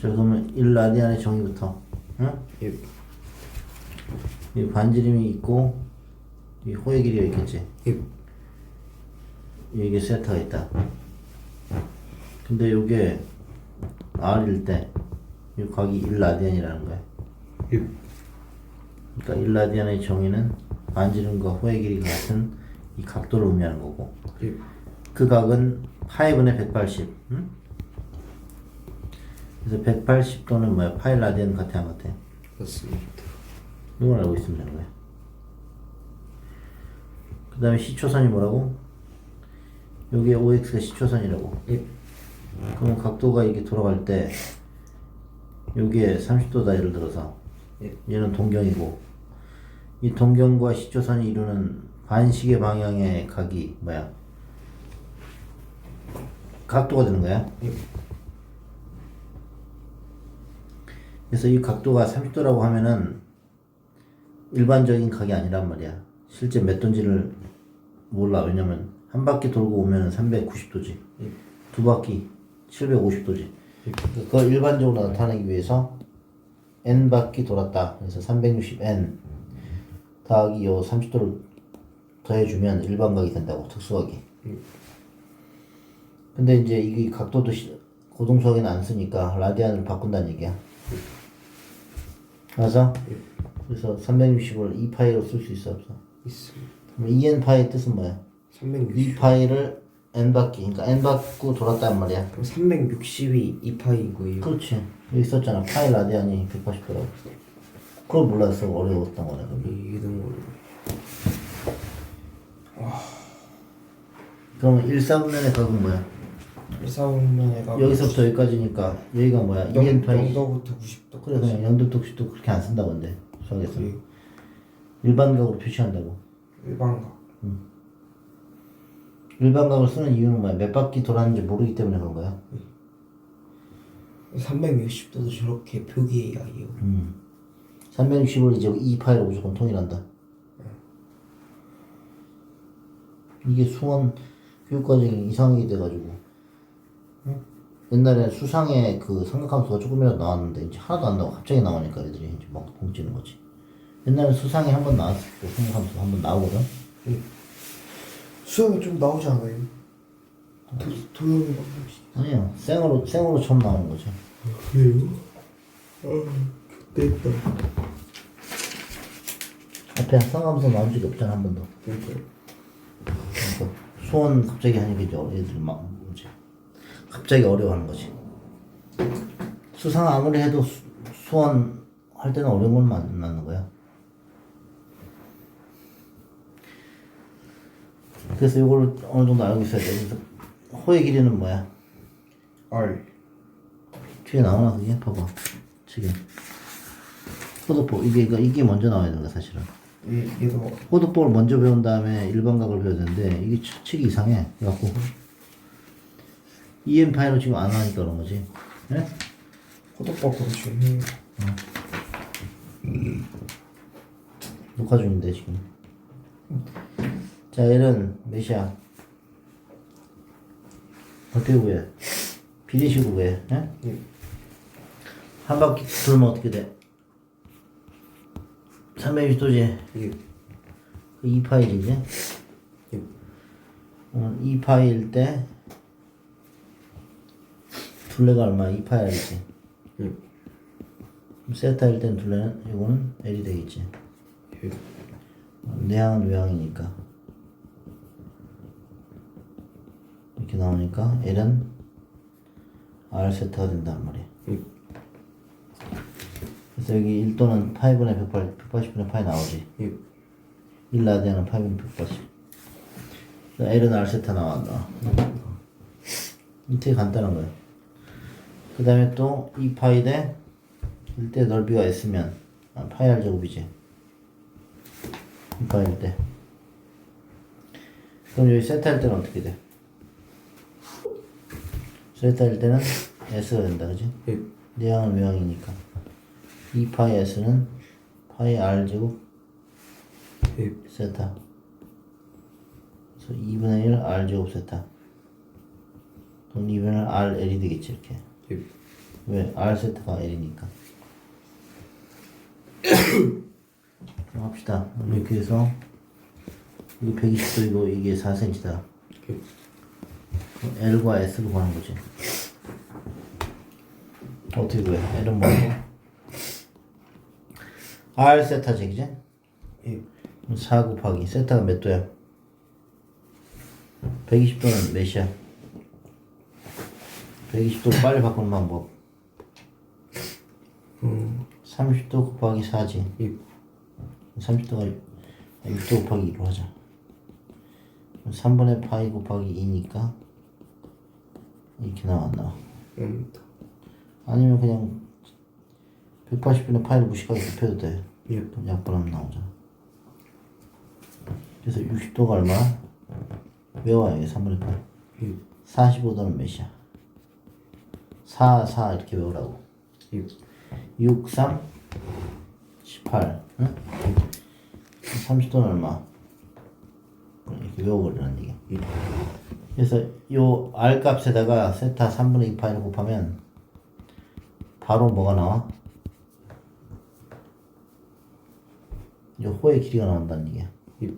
자 그러면 1 라디안의 정의부터 응? 예. 이 반지름이 있고 이 호의 길이가 있겠지 예. 여기에 세타가 있다 근데 요게 R일 때이 각이 1 라디안이라는 거야 예. 그러니까 1 라디안의 정의는 반지름과 호의 길이가 같은 이 각도를 의미하는 거고 예. 그 각은 파이분의 180 응? 그래서 180도는 뭐야 파이 라디안 같아 안 같아 맞습니다. 이걸 알고 있으면 되는 거야 그 다음에 시초선이 뭐라고? 여기에 OX가 시초선이라고 예. 그러면 각도가 이게 돌아갈 때 여기에 30도다 예를 들어서 예. 얘는 동경이고 이 동경과 시초선이 이루는 반시계 방향의 각이 뭐야? 각도가 되는 거야. 예. 그래서 이 각도가 30도라고 하면은 일반적인 각이 아니란 말이야. 실제 몇 도인지를 몰라. 왜냐면 한 바퀴 돌고 오면은 390도지. 두 바퀴 750도지. 그걸 일반적으로 나타내기 위해서 n 바퀴 돌았다. 그래서 360n 더하기 요 30도를 더해주면 일반각이 된다고 특수각이. 근데 이제 이게 각도도 시- 고동수학에는 안 쓰니까 라디안을 바꾼다는 얘기야. 맞아? 그래서 360을 2파이로 쓸 수 있어 없어? 있습니다. 그럼 2n 파이의 뜻은 뭐야? 360. 2파이를 n 바퀴, 그러니까 n 바퀴 돌았단 말이야. 그럼 360이 2파인 거예요. 그렇지. 여기 있었잖아. 파이 라디안이 180도라고. 그걸 몰랐어. 어려웠던 거네. 그럼. 이- 이게 너무 어려워. 그러면 1, 4분면의 각은 뭐야? 1사분면에 가 여기서부터 여기까지니까 여기가 뭐야? 2n 파이. 0도부터 90 도. 그래 그냥 0도 90도 그렇게 안 쓴다고 근데 수학에서 예. 일반각으로 표시한다고. 일반각. 일반각을 쓰는 이유는 뭐야? 몇 바퀴 돌았는지 모르기 때문에 그런 거야. 360도도 저렇게 표기해야 해요. 음. 360을 이제 2파이로 무조건 통일한다. 이게 수원 교육과정이 이상하게 돼가지고 응? 옛날에 수상에 그 삼각함수가 조금이라도 나왔는데 이제 하나도 안 나오고 갑자기 나오니까 애들이 이제 막 공지는 거지. 옛날에 수상에 한 번 나왔을 때 삼각함수 한 번 나오거든. 수학이 좀 나오지 않아요? 도, 도형이 막 나오지. 아니요 생으로 생으로 처음 나오는 거지. 그래요? 아, 됐다. 앞에 삼각함수 나온 적이 없잖아 한 번도. 그러니까 그러니까 수원 갑자기 하니까 이제 애들이 막 갑자기 어려워하는 거지. 수상 아무리 해도 수, 수원 할 때는 어려운 걸 만나는 거야. 그래서 이걸 어느 정도 알고 있어야 돼. 그래서 호의 길이는 뭐야? R. 뒤에 나오나 그게? 봐봐. 지금. 호도법 이게 이거 이게 먼저 나와야 되는 거야 사실은. 이, 얘도 호도법을 먼저 배운 다음에 일반각을 배워야 되는데 이게 치기 이상해. 그래갖고 EM 파이로 지금 안 하니까 그런 거지 예? 호도법으로 지금 해요. 녹화 중인데 지금 자 얘는 몇이야 어떻게 구해 비례식으로 구해 예? 예. 한 바퀴 돌면 어떻게 돼 360도지 예. 그 2파일이지 예. 어, 2파일 때 둘레가 얼마? 2파일 알지? 예. 세타일 땐 둘레는 이거는 L이 되겠지 예. 내항은 외항이니까 이렇게 나오니까 L은 R 세타가 된단 말이야 예. 그래서 여기 1도는 파이 분의 180, 180분의 파이 나오지 예. 1 라디안은 파이 분의 180 그래서 L은 R 세타 나왔다 되게 간단한 거야 그 다음에 또 2파이 대 1대 넓이가 S면 아, 파이 R 제곱이지 2파이일 때 그럼 여기 세타일 때는 어떻게 돼? 세타일 때는 S가 된다 그지? 예. 내항은 외항이니까 2파이 S는 파이 R 제곱 예. 세타 그래서 2분의 1 R 제곱 세타 그럼 2분의 1 R L이 되겠지 이렇게 예. 왜? R 세타가 L이니까. 그럼 합시다. 이렇게 해서 이거 120도이고 이게 4cm다. L과 S로 구하는 거지. 어떻게 구해? L은 뭐고? R 세타지, 그지? 예. 4 곱하기 세타가 몇 도야? 120도는 몇이야? 120도 빨리 바꾸는 방법. 30도 곱하기 4지. 예. 30도가 6도 곱하기 2로 하자. 3분의 파이 곱하기 2니까 이렇게 나와. 음, 아니면 그냥 180분의 파이를 무식하게 곱해도 돼. 예. 그럼 약분하면 나오잖아. 그래서 60도가 얼마? 외워야 이게 3분의 8. 예. 45도는 몇이야? 4, 4 이렇게 외우라고. 예. 6, 3, 18. 응? 30도는 얼마? 이렇게 외워버리는 얘기. 예. 그래서 요 R 값에다가 세타 3분의 2 파이를 곱하면 바로 뭐가 나와? 요 호의 길이가 나온다는 얘기야. 예.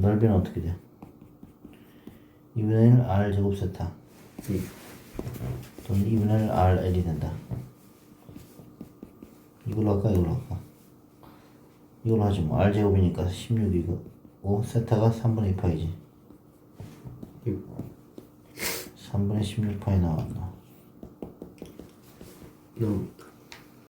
넓이는 어떻게 돼? 2분의 1 R 제곱 세타 예. 또는 2분의 1 RL이 된다. 이걸로 할까 이걸로 할까? 이걸로 하지 뭐 R 제곱이니까 16이고 오 세타가 3분의 2 파이지. 예. 3분의 16 파이 나왔나? 나옵니다.